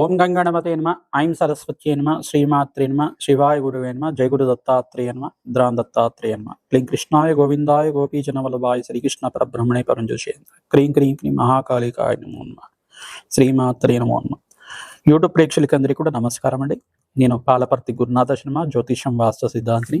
ఓం గంగణపతే నమ ఐం సరస్వతి నమ శ్రీమాత్రి నమ శివాయ గురువే నమ జయ గురు దత్తాత్రేయ నమ ద్రాన్ దత్తాత్రేయ నమ. క్లీం కృష్ణాయ గోవిందాయ గోపీజన వల్లభాయ శ్రీకృష్ణ పరబ్రహ్మణే పరంజోషేంద్ర క్రీం క్రీం క్రీం మహాకాళికాయ నమో నమ. శ్రీమాత్రే నమో నమ. యూట్యూబ్ కూడా నమస్కారం అండి నేను పాలపర్తి గురునాథ శర్మ జ్యోతిషం వాస్తు సిద్ధాంతిని.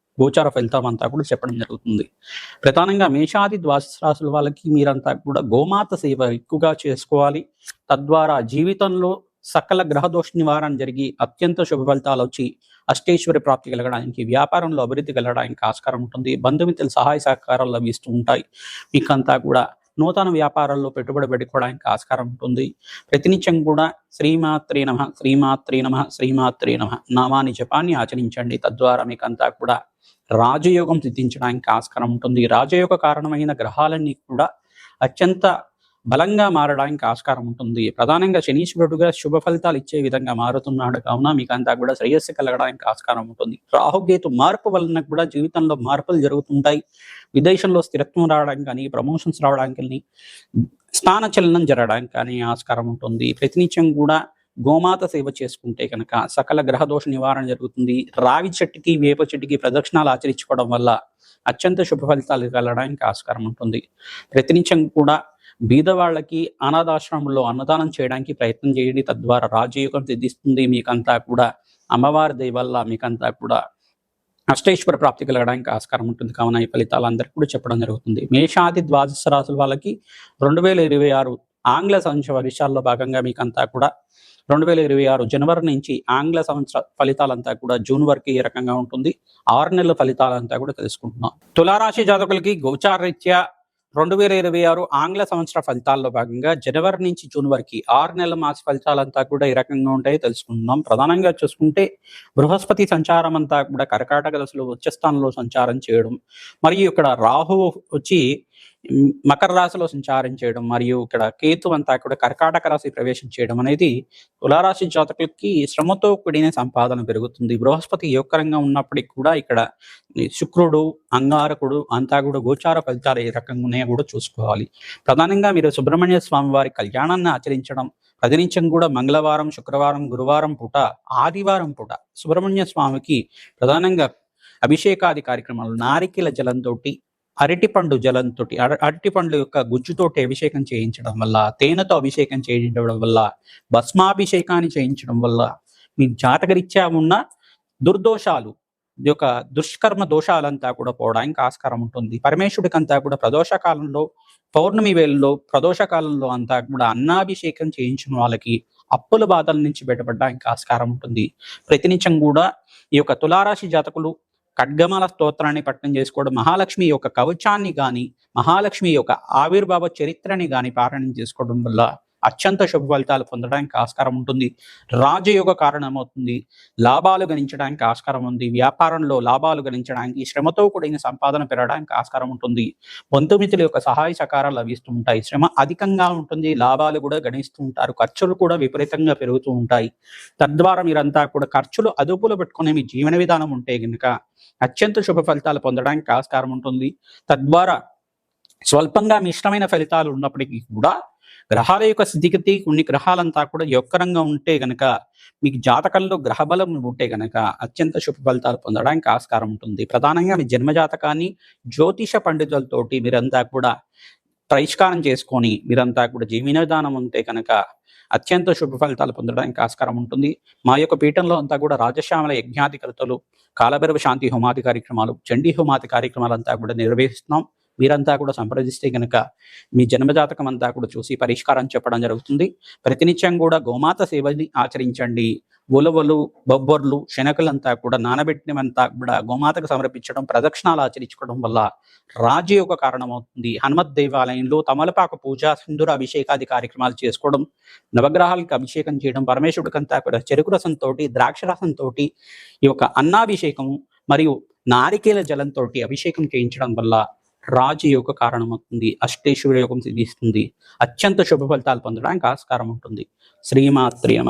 గోచార ఫలితం అంతా కూడా చెప్పడం జరుగుతుంది. ప్రధానంగా మేషాది ద్వాదశ వాళ్ళకి మీరంతా కూడా గోమాత సేవ ఎక్కువగా చేసుకోవాలి. తద్వారా జీవితంలో సకల గ్రహదోష నివారణ జరిగి అత్యంత శుభ ఫలితాలు వచ్చి అష్టేశ్వరి ప్రాప్తి కలగడానికి వ్యాపారంలో అభివృద్ధి కలగడానికి ఆస్కారం ఉంటుంది. బంధుమిత్రుల సహాయ సహకారాలు లభిస్తూ ఉంటాయి. మీకంతా కూడా నూతన వ్యాపారాల్లో పెట్టుబడి పెట్టుకోవడానికి ఆస్కారం ఉంటుంది. ప్రతినిత్యం కూడా శ్రీమాత్రి నమ శ్రీమాత్రి నమ శ్రీమాత్రి నమ నామాని జపాన్ని ఆచరించండి. తద్వారా మీకంతా కూడా రాజయోగం సిద్ధించడానికి ఆస్కారం ఉంటుంది. రాజయోగ కారణమైన గ్రహాలన్నీ కూడా అత్యంత బలంగా మారడానికి ఆస్కారం ఉంటుంది. ప్రధానంగా శనీశ్వరుడుగా శుభ ఫలితాలు ఇచ్చే విధంగా మారుతున్నాడు. కావున మీకు అంతా కూడా శ్రేయస్సు కలగడానికి ఆస్కారం ఉంటుంది. రాహుకేతు మార్పు వలన కూడా జీవితంలో మార్పులు జరుగుతుంటాయి. విదేశంలో స్థిరత్వం రావడానికి కానీ ప్రమోషన్స్ రావడానికి కానీ స్థాన చలనం జరగడానికి కానీ ఆస్కారం ఉంటుంది. ప్రతినిత్యం కూడా గోమాత సేవ చేసుకుంటే కనుక సకల గ్రహ దోష నివారణ జరుగుతుంది. రావి చెట్టుకి వేప చెట్టుకి ప్రదక్షిణాలు ఆచరించుకోవడం వల్ల అత్యంత శుభ ఫలితాలు కలగడానికి ఆస్కారం ఉంటుంది. ప్రతినిత్యం కూడా బీదవాళ్ళకి అనాథాశ్రమంలో అన్నదానం చేయడానికి ప్రయత్నం చేయండి. తద్వారా రాజయోగం సిద్ధిస్తుంది. మీకంతా కూడా అమ్మవారి దయవల్ల మీకంతా కూడా అష్టేశ్వర ప్రాప్తి కలగడానికి ఆస్కారం ఉంటుంది. కావున ఈ ఫలితాలు అందరికీ కూడా చెప్పడం జరుగుతుంది. మేషాది ద్వాదశ రాసుల వాళ్ళకి రెండు వేల ఇరవై ఆరు ఆంగ్ల సంవత్సర వర్షాల్లో భాగంగా మీకంతా కూడా రెండు వేల ఇరవై ఆరు జనవరి నుంచి ఆంగ్ల సంవత్సర ఫలితాలంతా కూడా జూన్ వరకు ఏ రకంగా ఉంటుంది? ఆరు నెలల ఫలితాలంతా కూడా తెలుసుకుంటున్నాం. తులారాశి జాతకులకి గోచారరీత్యా రెండు వేల ఇరవై ఆరు ఆంగ్ల సంవత్సర ఫలితాల్లో భాగంగా జనవరి నుంచి జూన్ వరకు ఆరు నెలల మాస ఫలితాలంతా కూడా ఈ రకంగా ఉంటాయో తెలుసుకుంటున్నాం. ప్రధానంగా చూసుకుంటే బృహస్పతి సంచారం అంతా కూడా కర్కాటక దశలో ఉచ్చస్థానంలో సంచారం చేయడం మరియు ఇక్కడ రాహు వచ్చి మకర రాశిలో సంచారం చేయడం మరియు ఇక్కడ కేతు అంతా కూడా కర్కాటక రాశి ప్రవేశం చేయడం అనేది తులారాశి జాతకులకి శ్రమతో కూడిన సంపాదన పెరుగుతుంది. బృహస్పతి యోగకరంగా ఉన్నప్పటికీ కూడా ఇక్కడ శుక్రుడు అంగారకుడు అంతా కూడా గోచార ఫలితాలు ఏ రకంగా ఉన్నాయో కూడా చూసుకోవాలి. ప్రధానంగా మీరు సుబ్రహ్మణ్య స్వామి వారి కళ్యాణాన్ని ఆచరించడం ప్రతినిత్యం కూడా మంగళవారం శుక్రవారం గురువారం పూట ఆదివారం పూట సుబ్రహ్మణ్య స్వామికి ప్రధానంగా అభిషేకాది కార్యక్రమాలు నారికెల జలంతో అరటిపండు జలంతో అరటిపండు యొక్క గుజ్జుతోటి అభిషేకం చేయించడం వల్ల తేనెతో అభిషేకం చేయించడం వల్ల భస్మాభిషేకాన్ని చేయించడం వల్ల మీ జాతకరీత్యా ఉన్న దుర్దోషాలు యొక్క దుష్కర్మ దోషాలంతా కూడా పోవడానికి ఆస్కారం ఉంటుంది. పరమేశ్వరుడికంతా కూడా ప్రదోష కాలంలో పౌర్ణమి వేళల్లో ప్రదోష కాలంలో అంతా కూడా అన్నాభిషేకం చేయించిన వాళ్ళకి అప్పుల బాధల నుంచి బయటపడడానికి ఆస్కారం ఉంటుంది. ప్రతినిత్యం కూడా ఈ యొక్క తులారాశి జాతకులు ఖడ్గమాల స్తోత్రాన్ని పట్టణం చేసుకోవడం మహాలక్ష్మి యొక్క కవచాన్ని కానీ మహాలక్ష్మి యొక్క ఆవిర్భావ చరిత్రని కానీ పారాయణం చేసుకోవడం వల్ల అత్యంత శుభ ఫలితాలు పొందడానికి ఆస్కారం ఉంటుంది. రాజయోగ కారణమవుతుంది. లాభాలు గణించడానికి ఆస్కారం ఉంది. వ్యాపారంలో లాభాలు గణించడానికి శ్రమతో కూడిన సంపాదన పెరగడానికి ఆస్కారం ఉంటుంది. బంధుమిత్రుల యొక్క సహాయ సహకారాలు లభిస్తూ ఉంటాయి. శ్రమ అధికంగా ఉంటుంది. లాభాలు కూడా గణిస్తూ ఉంటారు. ఖర్చులు కూడా విపరీతంగా పెరుగుతూ ఉంటాయి. తద్వారా మీరంతా కూడా ఖర్చులు అదుపులో పెట్టుకునే మీ జీవన విధానం ఉంటే కనుక అత్యంత శుభ ఫలితాలు పొందడానికి ఆస్కారం ఉంటుంది. తద్వారా స్వల్పంగా మిశ్రమైన ఫలితాలు ఉన్నప్పటికీ కూడా గ్రహాల యొక్క స్థితిగతి కొన్ని గ్రహాలంతా కూడా యొక్కరంగా ఉంటే గనక మీకు జాతకంలో గ్రహబలం ఉంటే గనక అత్యంత శుభ ఫలితాలు పొందడానికి ఆస్కారం ఉంటుంది. ప్రధానంగా మీ జన్మ జాతకాన్ని జ్యోతిష పండితులతోటి మీరంతా కూడా పరిష్కారం చేసుకొని మీరంతా కూడా జీవన విధానం ఉంటే కనుక అత్యంత శుభ ఫలితాలు పొందడానికి ఆస్కారం ఉంటుంది. మా యొక్క పీఠంలో అంతా కూడా రాజశ్యామల యజ్ఞాధికర్తలు కాలభైరవ శాంతి హోమాది కార్యక్రమాలు చండీ హోమాది కార్యక్రమాలంతా కూడా నిర్వహిస్తున్నాం. మీరంతా కూడా సంప్రదిస్తే కనుక మీ జన్మజాతకం అంతా కూడా చూసి పరిష్కారం చెప్పడం జరుగుతుంది. ప్రతినిత్యం కూడా గోమాత సేవని ఆచరించండి. ఉలవలు బొబ్బర్లు శనకలంతా కూడా నానబెట్టినవంతా కూడా గోమాతకు సమర్పించడం ప్రదక్షిణాలు ఆచరించుకోవడం వల్ల రాజయోగ కారణమవుతుంది. హనుమత్ దేవాలయంలో తమలపాకు పూజ సింధుర అభిషేకాది కార్యక్రమాలు చేసుకోవడం నవగ్రహాలకు అభిషేకం చేయడం పరమేశ్వరుడికంతా కూడా చెరుకు రసంతో ద్రాక్షరసంతో ఈ యొక్క అన్నాభిషేకము మరియు నారికేల జలంతో అభిషేకం చేయించడం వల్ల రాజయోగ కారణమవుతుంది అష్టేశ్వర యోగం సిద్ధిస్తుంది అత్యంత శుభ ఫలితాలు పొందడానికి ఆస్కారం ఉంటుంది. శ్రీమాత్రియమ